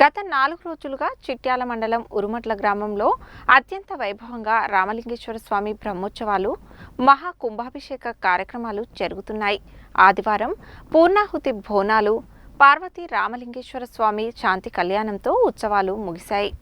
గత నాలుగు రోజులుగా చిట్యాల మండలం ఉరుమట్ల గ్రామంలో అత్యంత వైభవంగా రామలింగేశ్వర స్వామి బ్రహ్మోత్సవాలు మహా కుంభాభిషేక కార్యక్రమాలు జరుగుతున్నాయి. ఆదివారం పూర్ణాహుతి బోనాలు పార్వతీ రామలింగేశ్వర స్వామి శాంతి కళ్యాణంతో ఉత్సవాలు ముగిశాయి.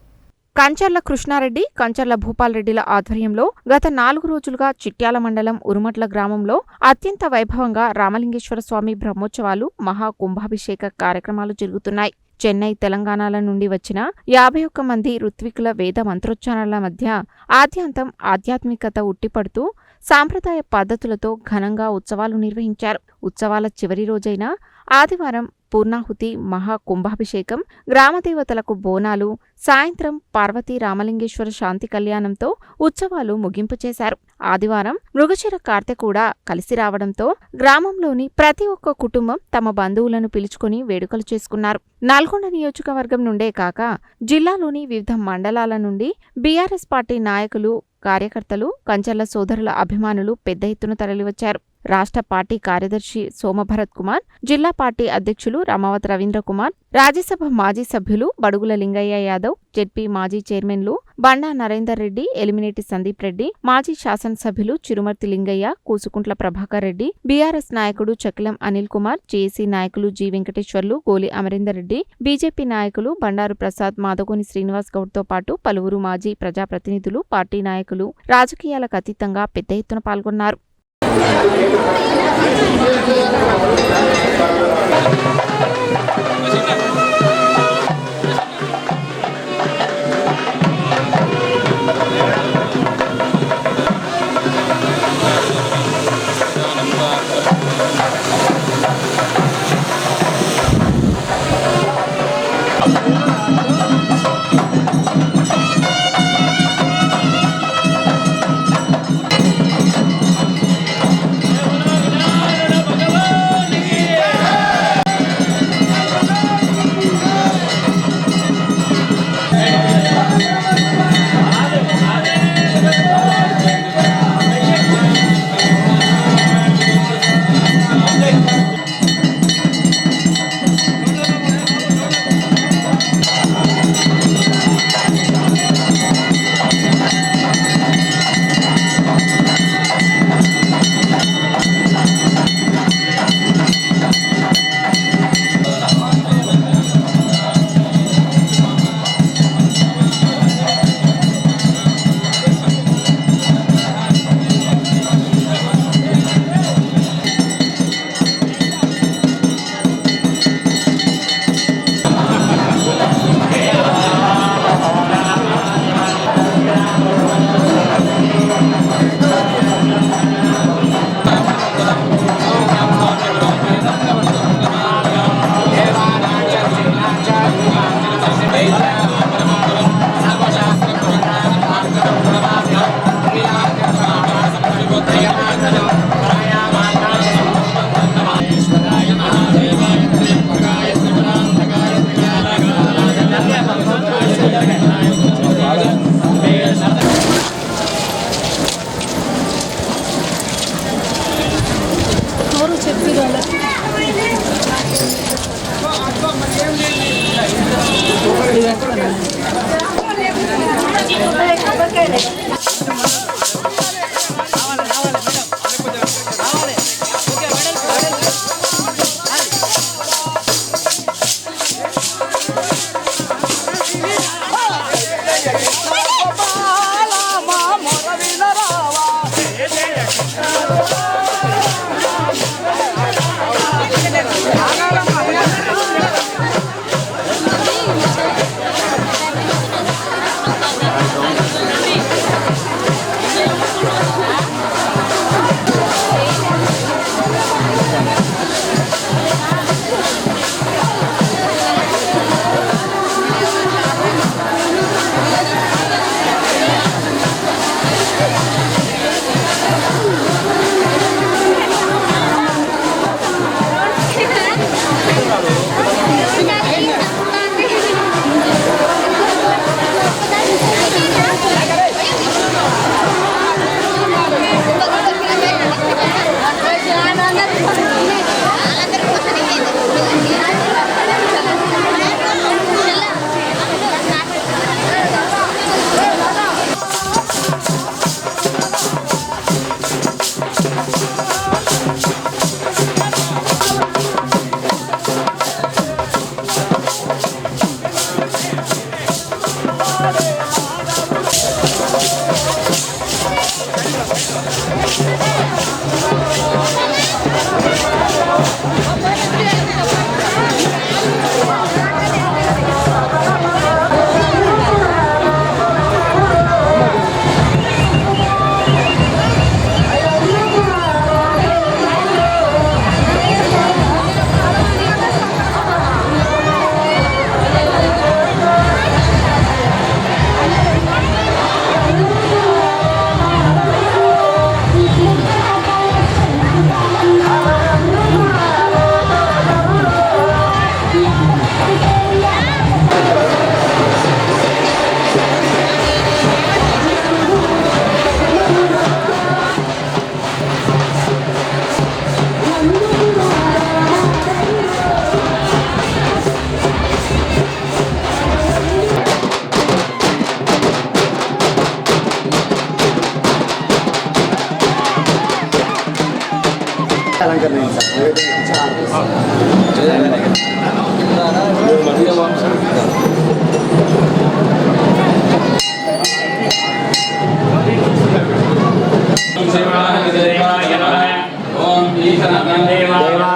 కంచర్ల కృష్ణారెడ్డి కంచర్ల భూపాల్రెడ్డిల ఆధ్వర్యంలో గత నాలుగు రోజులుగా చిట్యాల మండలం ఉరుమట్ల గ్రామంలో అత్యంత వైభవంగా రామలింగేశ్వర స్వామి బ్రహ్మోత్సవాలు మహా కుంభాభిషేక కార్యక్రమాలు జరుగుతున్నాయి. చెన్నై తెలంగాణల నుండి వచ్చిన యాభై ఒక్క మంది ఋత్వికుల వేద మంత్రోచ్చారణల మధ్య ఆద్యాంతం ఆధ్యాత్మికత ఉట్టిపడుతూ సాంప్రదాయ పద్ధతులతో ఘనంగా ఉత్సవాలు నిర్వహించారు. ఉత్సవాల చివరి రోజైన ఆదివారం పూర్ణాహుతి మహా కుంభాభిషేకం గ్రామదేవతలకు బోనాలు సాయంత్రం పార్వతీ రామలింగేశ్వర శాంతి కళ్యాణంతో ఉత్సవాలు ముగింపు చేశారు. ఆదివారం మృగశిర కార్తె కూడా కలిసి రావడంతో గ్రామంలోని ప్రతి ఒక్క కుటుంబం తమ బంధువులను పిలుచుకుని వేడుకలు చేసుకున్నారు. నల్గొండ నియోజకవర్గం నుండే కాక జిల్లాలోని వివిధ మండలాల నుండి బీఆర్ఎస్ పార్టీ నాయకులు కార్యకర్తలు కంచర్ల సోదరుల అభిమానులు పెద్ద ఎత్తున తరలివచ్చారు. రాష్ట్ర పార్టీ కార్యదర్శి సోమభరత్ కుమార్ జిల్లా పార్టీ అధ్యక్షులు రామావత్ రవీంద్ర కుమార్ రాజ్యసభ మాజీ సభ్యులు బడుగుల లింగయ్య యాదవ్ జెడ్పీ మాజీ చైర్మన్లు బండా నరేందర్ రెడ్డి ఎలిమినేటి సందీప్ రెడ్డి మాజీ శాసనసభ్యులు చిరుమర్తి లింగయ్య కూసుకుంట్ల ప్రభాకర్ రెడ్డి బీఆర్ఎస్ నాయకుడు చకిలం అనిల్ కుమార్ జేఏసీ నాయకులు జి వెంకటేశ్వర్లు గోలి అమరేందర్ రెడ్డి బీజేపీ నాయకులు బండారు ప్రసాద్ మాదగోని శ్రీనివాస్ గౌడ్తో పాటు పలువురు మాజీ ప్రజాప్రతినిధులు పార్టీ నాయకులు రాజకీయాలకు అతీతంగా పెద్ద ఎత్తున పాల్గొన్నారు. ఎవరు ఎక్కడ దేవాయ నమః. ఓం దేవాయ నమః.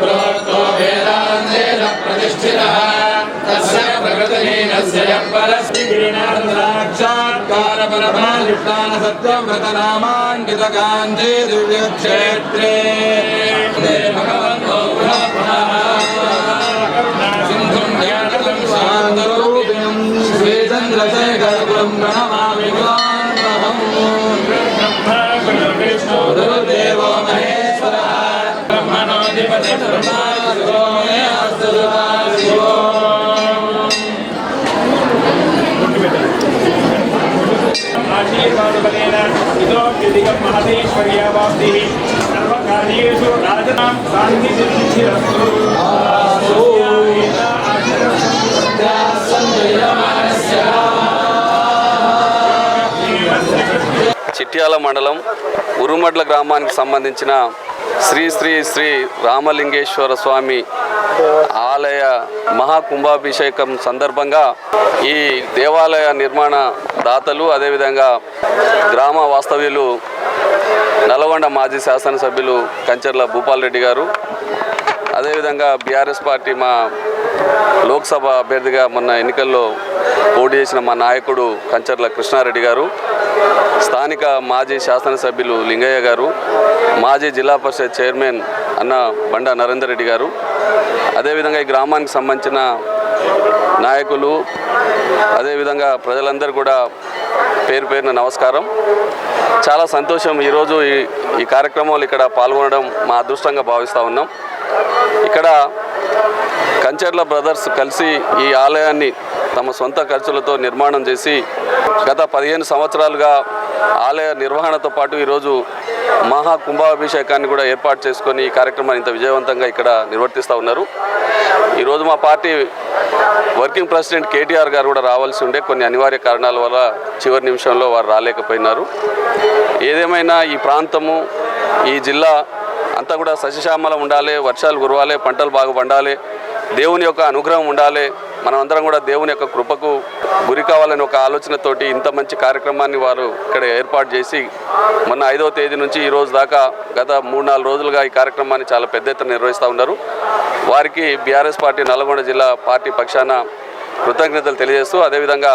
ప్రవర్తో వేదాంతేన ప్రతిష్ఠితః తస్య ప్రకృతిహీనస్య యః పరస్కార పరమాలిప్తాన సత్యవ్రతనామాంకితకాంచే దివ్యక్షేత్రే ఇదోప్యధికం మహదేశ్వర్యావాప్తిः సర్వకార్యేషు రాజనాం శాంతి సిద్ధిరస్తు చిట్యాల మండలం ఉరుమడ్ల గ్రామానికి సంబంధించిన శ్రీ శ్రీ శ్రీ రామలింగేశ్వర స్వామి ఆలయ మహాకుంభాభిషేకం సందర్భంగా ఈ దేవాలయ నిర్మాణ దాతలు అదేవిధంగా గ్రామ వాస్తవ్యులు నల్గొండ మాజీ శాసనసభ్యులు కంచర్ల భూపాల్ రెడ్డి గారు అదేవిధంగా బీఆర్ఎస్ పార్టీ మా లోక్సభ అభ్యర్థిగా మొన్న ఎన్నికల్లో పోటీ చేసిన మా నాయకుడు కంచర్ల కృష్ణారెడ్డి గారు స్థానిక మాజీ శాసనసభ్యులు లింగయ్య గారు మాజీ జిల్లా పరిషత్ చైర్మన్ అన్న బండ నరేందర్ రెడ్డి గారు. అదేవిధంగా ఈ గ్రామానికి సంబంధించిన నాయకులు అదేవిధంగా ప్రజలందరూ కూడా పేరు పేరున నమస్కారం. చాలా సంతోషం ఈరోజు ఈ ఈ కార్యక్రమంలో ఇక్కడ పాల్గొనడం మా అదృష్టంగా భావిస్తూ ఉన్నాం. ఇక్కడ కంచర్ల బ్రదర్స్ కలిసి ఈ ఆలయాన్ని తమ సొంత ఖర్చులతో నిర్మాణం చేసి గత పదిహేను సంవత్సరాలుగా ఆలయ నిర్వహణతో పాటు ఈరోజు మహా కుంభాభిషేకాన్ని కూడా ఏర్పాటు చేసుకొని ఈ కార్యక్రమాన్ని ఇంత విజయవంతంగా ఇక్కడ నిర్వర్తిస్తూ ఉన్నారు. ఈరోజు మా పార్టీ వర్కింగ్ ప్రెసిడెంట్ కేటీఆర్ గారు కూడా రావాల్సి ఉండే కొన్ని అనివార్య కారణాల వల్ల చివరి నిమిషంలో వారు రాలేకపోయినారు. ఏదేమైనా ఈ ప్రాంతము ఈ జిల్లా అంతా కూడా సస్యశ్యామలం ఉండాలి వర్షాలు కురవాలి పంటలు బాగా పండాలి దేవుని యొక్క అనుగ్రహం ఉండాలి మనమందరం కూడా దేవుని యొక్క కృపకు గురి కావాలని ఒక ఆలోచనతోటి ఇంత మంచి కార్యక్రమాన్ని వారు ఇక్కడ ఏర్పాటు చేసి మొన్న ఐదవ తేదీ నుంచి ఈ రోజు దాకా గత మూడు నాలుగు రోజులుగా ఈ కార్యక్రమాన్ని చాలా పెద్ద ఎత్తున నిర్వహిస్తూ ఉన్నారు. వారికి బీఆర్ఎస్ పార్టీ నల్గొండ జిల్లా పార్టీ పక్షాన కృతజ్ఞతలు తెలియజేస్తూ అదేవిధంగా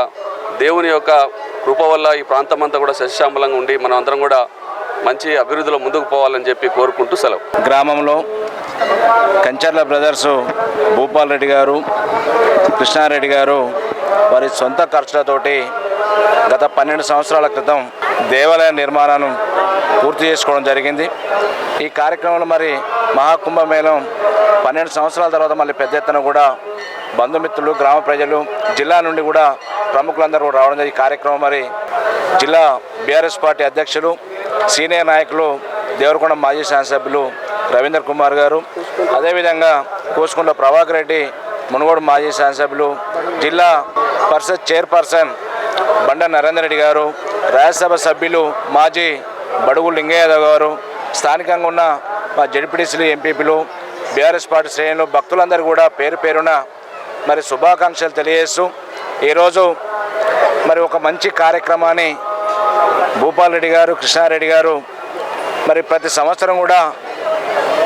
దేవుని యొక్క కృప వల్ల ఈ ప్రాంతం అంతా కూడా సస్యశ్యామలంగా ఉండి మనం అందరం కూడా మంచి అభివృద్ధిలో ముందుకు పోవాలని చెప్పి కోరుకుంటూ సెలవు. గ్రామంలో కంచర్ల బ్రదర్స్ భూపాల్ రెడ్డి గారు కృష్ణారెడ్డి గారు వారి సొంత ఖర్చులతోటి గత పన్నెండు సంవత్సరాల క్రితం దేవాలయ నిర్మాణాన్ని పూర్తి చేసుకోవడం జరిగింది ఈ కార్యక్రమంలో మరి మహాకుంభమేళం పన్నెండు సంవత్సరాల తర్వాత మళ్ళీ పెద్ద ఎత్తున కూడా బంధుమిత్రులు గ్రామ ప్రజలు జిల్లా నుండి కూడా ప్రముఖులందరూ కూడా రావడం జరిగింది. ఈ కార్యక్రమం మరి జిల్లా బీఆర్ఎస్ పార్టీ అధ్యక్షులు సీనియర్ నాయకులు దేవరకొండ మాజీ శాసనసభ్యులు రవీంద్ర కుమార్ గారు అదేవిధంగా కోసుకుంట ప్రభాకర్ రెడ్డి మునుగోడు మాజీ శాసనసభ్యులు జిల్లా పరిషత్ చైర్పర్సన్ బండ నరేందర్ రెడ్డి గారు రాజ్యసభ సభ్యులు మాజీ బడుగు లింగయ్య గారు స్థానికంగా ఉన్న మా జడ్పీటీసీలు ఎంపీపీలు బీఆర్ఎస్ పార్టీ శ్రేణులు భక్తులందరూ కూడా పేరు పేరున మరి శుభాకాంక్షలు తెలియజేస్తూ ఈరోజు మరి ఒక మంచి కార్యక్రమాన్ని భూపాల్ రెడ్డి గారు కృష్ణారెడ్డి గారు మరి ప్రతి సంవత్సరం కూడా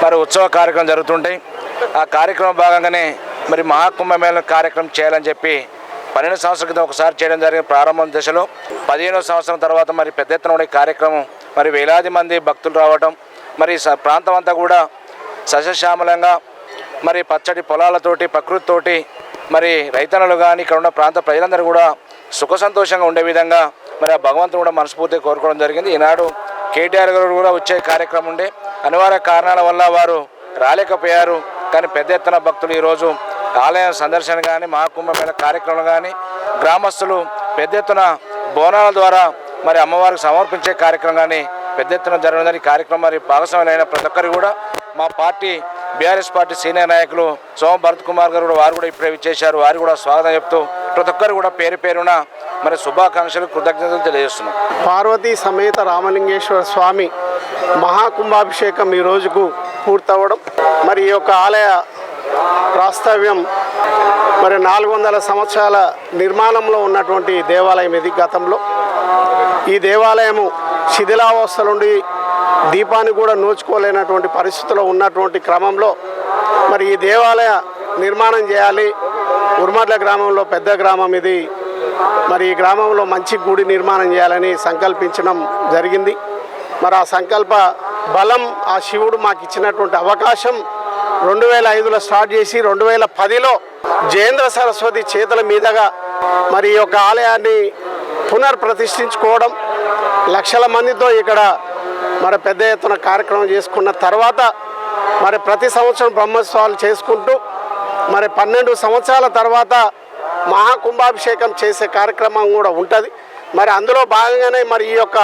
మరి ఉత్సవ కార్యక్రమం జరుగుతుంటాయి. ఆ కార్యక్రమం భాగంగానే మరి మహాకుంభమేళ కార్యక్రమం చేయాలని చెప్పి పన్నెండు సంవత్సరాల క్రితం ఒకసారి చేయడం జరిగిన ప్రారంభం దశలో. పదిహేనో సంవత్సరం తర్వాత మరి పెద్ద ఎత్తున ఉండే కార్యక్రమం మరి వేలాది మంది భక్తులు రావడం మరి స- ప్రాంతం అంతా కూడా సస్యశ్యామలంగా మరి పచ్చటి పొలాలతోటి ప్రకృతితోటి మరి రైతన్నలు కానీ ఇక్కడ ఉన్న ప్రాంత ప్రజలందరూ కూడా సుఖ సంతోషంగా ఉండే విధంగా మరి ఆ భగవంతుడు కూడా మనస్ఫూర్తిగా కోరుకోవడం జరిగింది. ఈనాడు కేటీఆర్ గారు కూడా వచ్చే కార్యక్రమం ఉండే. అనివార్య కారణాల వల్ల వారు రాలేకపోయారు. కానీ పెద్ద ఎత్తున భక్తులు ఈరోజు ఆలయం సందర్శన కానీ మహాకుంభమేళ కార్యక్రమం కానీ గ్రామస్తులు పెద్ద ఎత్తున బోనాల ద్వారా మరి అమ్మవారికి సమర్పించే కార్యక్రమం కానీ పెద్ద ఎత్తున జరగదని కార్యక్రమం మరి భాగస్వాములైన ప్రతి ఒక్కరు కూడా మా పార్టీ బీఆర్ఎస్ పార్టీ సీనియర్ నాయకులు సోమ భరత్ కుమార్ గారు కూడా వారు కూడా ఇప్పుడే విచ్చేశారు. వారు కూడా స్వాగతం చెప్తూ ప్రతి ఒక్కరు కూడా పేరు పేరున మరి శుభాకాంక్షలు కృతజ్ఞతలు తెలియజేస్తున్నాం. పార్వతీ సమేత రామలింగేశ్వర స్వామి మహాకుంభాభిషేకం ఈ రోజుకు పూర్తవడం. మరి ఈ యొక్క ఆలయ ప్రాస్తవ్యం మరి నాలుగు వందల సంవత్సరాల నిర్మాణంలో ఉన్నటువంటి దేవాలయం ఇది గతంలో. ఈ దేవాలయము శిథిలావస్థ నుండి దీపాన్ని కూడా నోచుకోలేనటువంటి పరిస్థితిలో ఉన్నటువంటి క్రమంలో మరి ఈ దేవాలయ నిర్మాణం చేయాలి. ఉర్మడ్ల గ్రామంలో పెద్ద గ్రామం ఇది. మరి ఈ గ్రామంలో మంచి గుడి నిర్మాణం చేయాలని సంకల్పించడం జరిగింది. మరి ఆ సంకల్ప బలం ఆ శివుడు మాకు ఇచ్చినటువంటి అవకాశం రెండు వేల ఐదులో స్టార్ట్ చేసి రెండు వేల పదిలో జయేంద్ర సరస్వతి చేతుల మీదుగా మరి ఈ యొక్క ఆలయాన్ని పునర్ప్రతిష్ఠించుకోవడం లక్షల మందితో ఇక్కడ మరి పెద్ద ఎత్తున కార్యక్రమం చేసుకున్న తర్వాత మరి ప్రతి సంవత్సరం బ్రహ్మోత్సవాలు చేసుకుంటూ మరి పన్నెండు సంవత్సరాల తర్వాత మహాకుంభాభిషేకం చేసే కార్యక్రమం కూడా ఉంటుంది. మరి అందులో భాగంగానే మరి ఈ యొక్క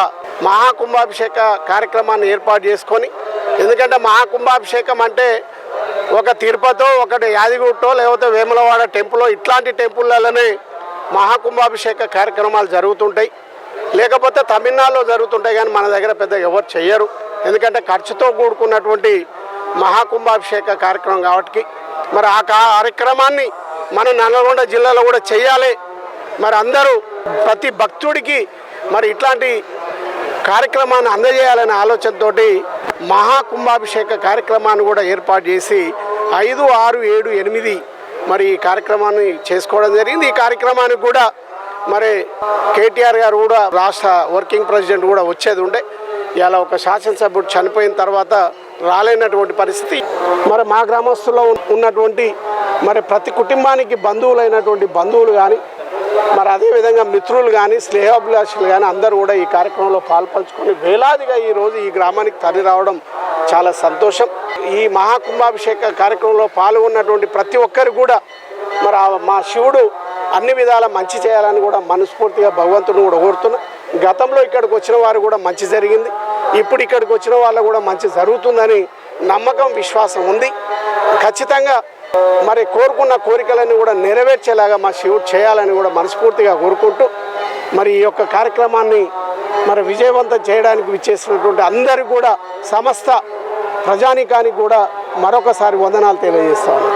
మహాకుంభాభిషేక కార్యక్రమాన్ని ఏర్పాటు చేసుకొని ఎందుకంటే మహాకుంభాభిషేకం అంటే ఒక తిరుపతో ఒకటి యాదిగుట్టో లేకపోతే వేములవాడ టెంపుల్ ఇట్లాంటి టెంపుల్లోనే మహాకుంభాభిషేక కార్యక్రమాలు జరుగుతుంటాయి. లేకపోతే తమిళనాడులో జరుగుతుంటాయి కానీ మన దగ్గర పెద్ద ఎవరు చెయ్యరు. ఎందుకంటే ఖర్చుతో కూడుకున్నటువంటి మహాకుంభాభిషేక కార్యక్రమం కాబట్టి మరి ఆ కార్యక్రమాన్ని మన నల్గొండ జిల్లాలో కూడా చేయాలి మరి అందరూ ప్రతి భక్తుడికి మరి ఇట్లాంటి కార్యక్రమాన్ని అందజేయాలనే ఆలోచనతోటి మహాకుంభాభిషేక కార్యక్రమాన్ని కూడా ఏర్పాటు చేసి ఐదు ఆరు ఏడు ఎనిమిది మరి ఈ కార్యక్రమాన్ని చేసుకోవడం జరిగింది. ఈ కార్యక్రమానికి కూడా మరి కేటీఆర్ గారు కూడా రాష్ట్ర వర్కింగ్ ప్రెసిడెంట్ కూడా వచ్చేది ఉండే. ఇలా ఒక శాసనసభ్యుడు చనిపోయిన తర్వాత రాలేనటువంటి పరిస్థితి. మరి మా గ్రామస్తుల్లో ఉన్నటువంటి మరి ప్రతి కుటుంబానికి బంధువులైనటువంటి బంధువులు కానీ మరి అదేవిధంగా మిత్రులు కానీ స్నేహాభిలాషులు కానీ అందరూ కూడా ఈ కార్యక్రమంలో పాల్పంచుకొని వేలాదిగా ఈ రోజు ఈ గ్రామానికి తరలి రావడం చాలా సంతోషం. ఈ మహాకుంభాభిషేక కార్యక్రమంలో పాల్గొన్నటువంటి ప్రతి ఒక్కరు కూడా మరి మా శివుడు అన్ని విధాల మంచి చేయాలని కూడా మనస్ఫూర్తిగా భగవంతుని కూడా కోరుతున్నా. గతంలో ఇక్కడికి వచ్చిన వారు కూడా మంచి జరిగింది. ఇప్పుడు ఇక్కడికి వచ్చిన వాళ్ళు కూడా మంచి జరుగుతుందని నమ్మకం విశ్వాసం ఉంది. ఖచ్చితంగా మరి కోరుకున్న కోరికలన్నీ కూడా నెరవేర్చేలాగా మా శివుడు చేయాలని కూడా మనస్ఫూర్తిగా కోరుకుంటూ మరి ఈ యొక్క కార్యక్రమాన్ని మరి విజయవంతం చేయడానికి విచ్చేసినటువంటి అందరికీ కూడా సమస్త ప్రజానికానికి కూడా మరొకసారి వందనాలు తెలియజేస్తాను